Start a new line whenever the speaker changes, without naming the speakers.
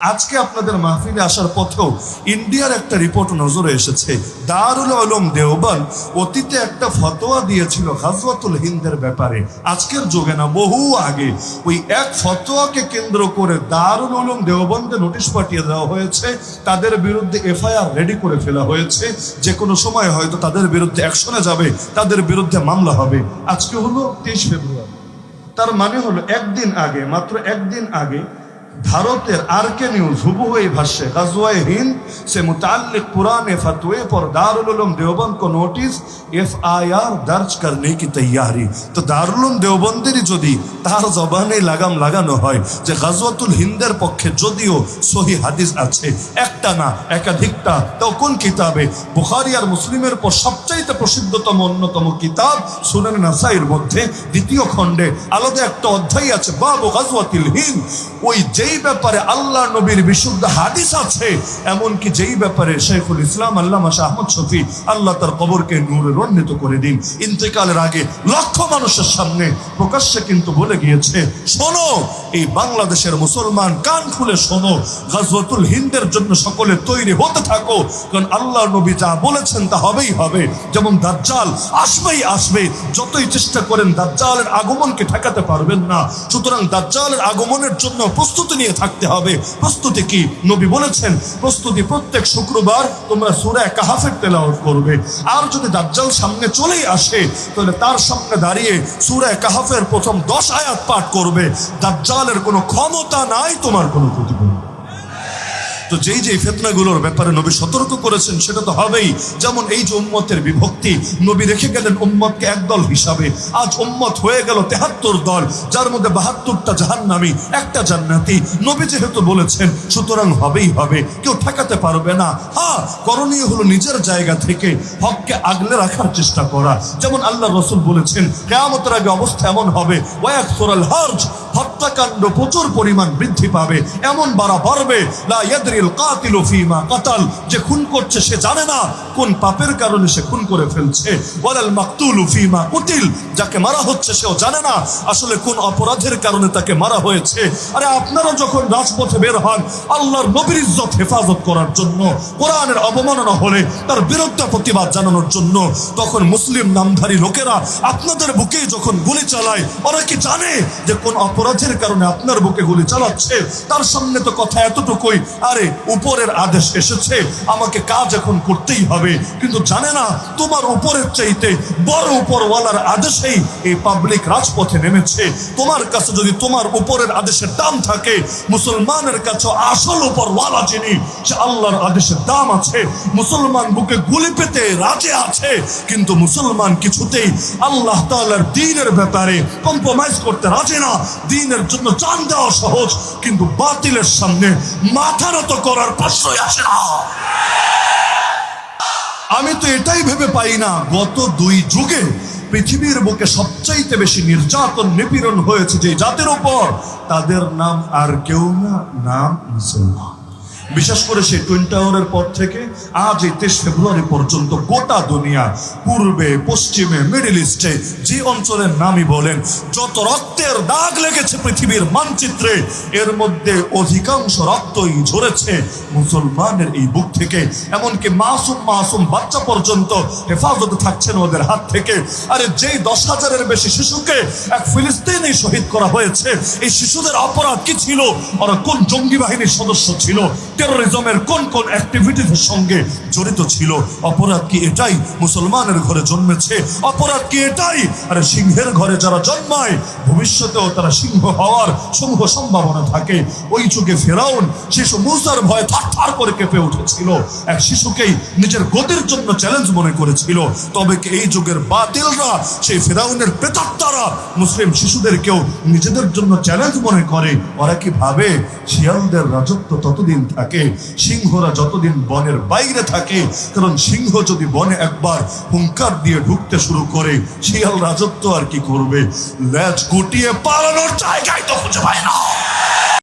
আজকে আপনাদের মাহফিলে আসার পথেও ইন্ডিয়ার একটা রিপোর্ট নজরে এসেছে। দারুল আলম দেওবান অতীতে একটা ফতোয়া দিয়েছিল হাজওয়াতুল হিন্দের ব্যাপারে। আজকের যুগে না, বহু আগে। ওই এক ফতোয়াকে কেন্দ্র করে দারুল আলম দেওবন্দে নোটিশ পাঠিয়ে দেওয়া হয়েছে। তাদের বিরুদ্ধে এফআইআর রেডি করে ফেলা হয়েছে। যে কোনো সময় হয়তো তাদের বিরুদ্ধে অ্যাকশনে যাবে, তাদের বিরুদ্ধে মামলা হবে। আজকে হলো তেইশ ফেব্রুয়ারি। তার মানে হলো একদিন আগে, মাত্র একদিন আগে ভারতের আর কে নিউজ হুবহু এই ভাষ্যে गजवाए हिंद से मुताल्लिक पुराने फतवे पर दारुल उलूम देवबंद को नोटिस এফআইআর দর্জ করনে কি তৈয়ারি তো দারুল উলুম দেওবন্দেরই যদি তার জবানে লাগাম লাগানো হয় যে গাজওয়াতুল হিন্দের পক্ষে যদিও সহি হাদিস আছে একটা না একাধিকটা তো কোন কিতাবে বুখারী আর মুসলিমের পর সবচাইতে প্রসিদ্ধতম অন্যতম কিতাব সুনান নাসাইর মধ্যে দ্বিতীয় খণ্ডে আলাদা একটা অধ্যায় আছে বাবু গাজওয়াতিল হিন্দ ওই যেই ব্যাপারে আল্লাহ নবীর বিশুদ্ধ হাদিস আছে, এমনকি যেই ব্যাপারে শেখুল ইসলাম আল্লাহ শাহ আহমদ শফি আল্লাহ তার কবরকে নূরে রন্বিত করে দিন। ইন্তেকালের আগে লক্ষ মানুষের সামনে প্রকাশ্যে কিন্তু বলে গিয়েছে, শোনো, এই বাংলাদেশের মুসলমান কান খুলে শোনো, গাজওয়াতুল হিন্দের জন্য সকলে তৈরি হতে থাকো, কারণ আল্লাহ নবী যা বলেছেন তা হবেই হবে। যেমন দাজ্জাল, আসবেই আসবে, যতই চেষ্টা করেন দাজ্জালের আগমনকে ঠেকাতে পারবেন না। সুতরাং দাজ্জালের আগমনের জন্য প্রস্তুতি নিয়ে থাকতে হবে। প্রস্তুতি কি? নবী বলেছেন, প্রস্তুতি প্রত্যেক শুক্রবার তোমরা সুরা কাহাফের তেলাওয়াত করবে। আর যদি দাজ্জাল সামনে চলেই আসে, তাহলে তার সামনে দাঁড়িয়ে সুরা কাহাফের প্রথম দশ আয়াত পাঠ করবে। দাজ্জালের কোনো ক্ষমতা নাই, তোমার কোনো ক্ষতি তো যেই যেই ফেতনাগুলোর ব্যাপারে নবী সতর্ক করেছেন, সেটা তো হবেই। যেমন এই যে উম্মতের বিভক্তি, নবী রেখে গেলেন উম্মতকে একদল হিসাবে। আজ উম্মত হয়ে গেল তেহাত্তর দল, যার মধ্যে বাহাত্তরটা জাহান্নামী, একটা জান্নাতি। নবী যেহেতু বলেছেন, সুতরাং হবেই হবে, কেউ ঠেকাতে পারবে না। হ্যাঁ করণীয় হলো নিজের জায়গা থেকে হককে আগলে রাখার চেষ্টা করা। যেমন আল্লাহ রসুল বলেছেন, কেয়ামতের আগে অবস্থা এমন হবে ওয়াক সোরাল হার্জ হত্যাকাণ্ড প্রচুর পরিমাণ বৃদ্ধি পাবে। এমন বাড়া বাড়বে, লা ইয়াদরিল কাতিলু ফীমা কাতাল, যে খুন করছে সে জানে না কোন পাপের কারণে সে খুন করে ফেলছে। ওয়ালাল মাকতুলু ফীমা কুতিল, যাকে মারা হচ্ছে সেও জানে না আসলে কোন অপরাধের কারণে তাকে মারা হয়েছে। আরে আপনারা যখন রাজপথে বের হন, আল্লাহর নবীর ইজ্জত হেফাজত করার জন্য, কোরআনের অবমাননা হলে, তার বিরুদ্ধে প্রতিবাদ জানানোর জন্য, তখন মুসলিম নামধারী লোকেরা আপনাদের বুকে যখন গুলি চালায়, ওরা কি জানে যে কোন অপরাধের কারণে আপনার বুকে গুলি চালাচ্ছে, তার সামনে তো কথা এতটুকুই। আরে, উপরের আদেশ এসেছে, আমাকে কাজ এখন করতেই হবে। কিন্তু জানে না, তোমার উপরের চাইতে বড় উপরওয়ালার আদেশেই এই পাবলিক রাজপথে নেমেছে। তোমার কাছে যদি তোমার উপরের আদেশের দাম থাকে, মুসলমানের কাছে আসল উপরওয়ালা যিনি, সে আল্লাহর আদেশের দাম আছে। মুসলমান বুকে গুলি পেতে রাজে আছে, কিন্তু মুসলমান কিছুতেই আল্লাহ তাআলার দিনের ব্যাপারে কম্প্রোমাইজ করতে রাজি না। দিনের জন্য জান দেওয়া সহজ, কিন্তু বাতিলের সামনে মাথা নত করার প্রশ্নই আসে না। আমি তো এটাই ভেবে পাই না, গত দুই যুগে পৃথিবীর বুকে সবচাইতে বেশি নির্যাতন, নিপীড়ন হয়েছে যে জাতির উপর, তাদের নাম আর কেউ না, নাম মুসলমান। বিশেষ করে সেই টুইন টাওয়ারের পর থেকে আজ এই তেইশ ফেব্রুয়ারি পর্যন্ত গোটা দুনিয়া পূর্বে, পশ্চিমে মিডিল ইস্টে যে অঞ্চলের নামই বলেন, যত রক্তের দাগ লেগেছে পৃথিবীর মানচিত্রে, এর মধ্যে অধিকাংশ রক্তই ঝরেছে মুসলমানের এই বুক থেকে। এমনকি মাসুম মাসুম বাচ্চা পর্যন্ত হেফাজতে থাকছেন ওদের হাত থেকে। আরে যেই দশ হাজারের বেশি শিশুকে এক ফিলিস্তিনি শহীদ করা হয়েছে, এই শিশুদের অপরাধ কি ছিল? ওরা কোন জঙ্গি বাহিনীর সদস্য ছিল? টেরোরিজমের কোন কোন অ্যাক্টিভিটিসের সঙ্গে জড়িত ছিল? অপরাধ কি এটাই মুসলমানের ঘরে জন্মেছে? অপরাধ কি এটাই? আরে সিংহের ঘরে যারা জন্মায়, ভবিষ্যতেও তারা সিংহ হওয়ার সমূহ সম্ভাবনা থাকে। ওই যুগে ফেরাউন শিশু মুসার ভয়ে থার করে কেঁপে উঠেছিল। এক শিশুকেই নিজের গতির জন্য চ্যালেঞ্জ মনে করেছিল। তবে কি এই যুগের বাতিলরা, সেই ফেরাউনের প্রেতাত্মারা মুসলিম শিশুদেরকেও নিজেদের জন্য চ্যালেঞ্জ মনে করে? ওরা কি ভাবে? শিয়ালদের রাজত্ব ততদিন থাকে সিংহরা যতদিন বনের বাইরে থাকে, কারণ সিংহ যদি বনে একবার হুঙ্কার দিয়ে ঢুকতে শুরু করে, শিয়াল রাজত্ব আর কি করবে? ল্যাচ গুটিয়ে পালানোর জায়গায় তো খুঁজে পায় না।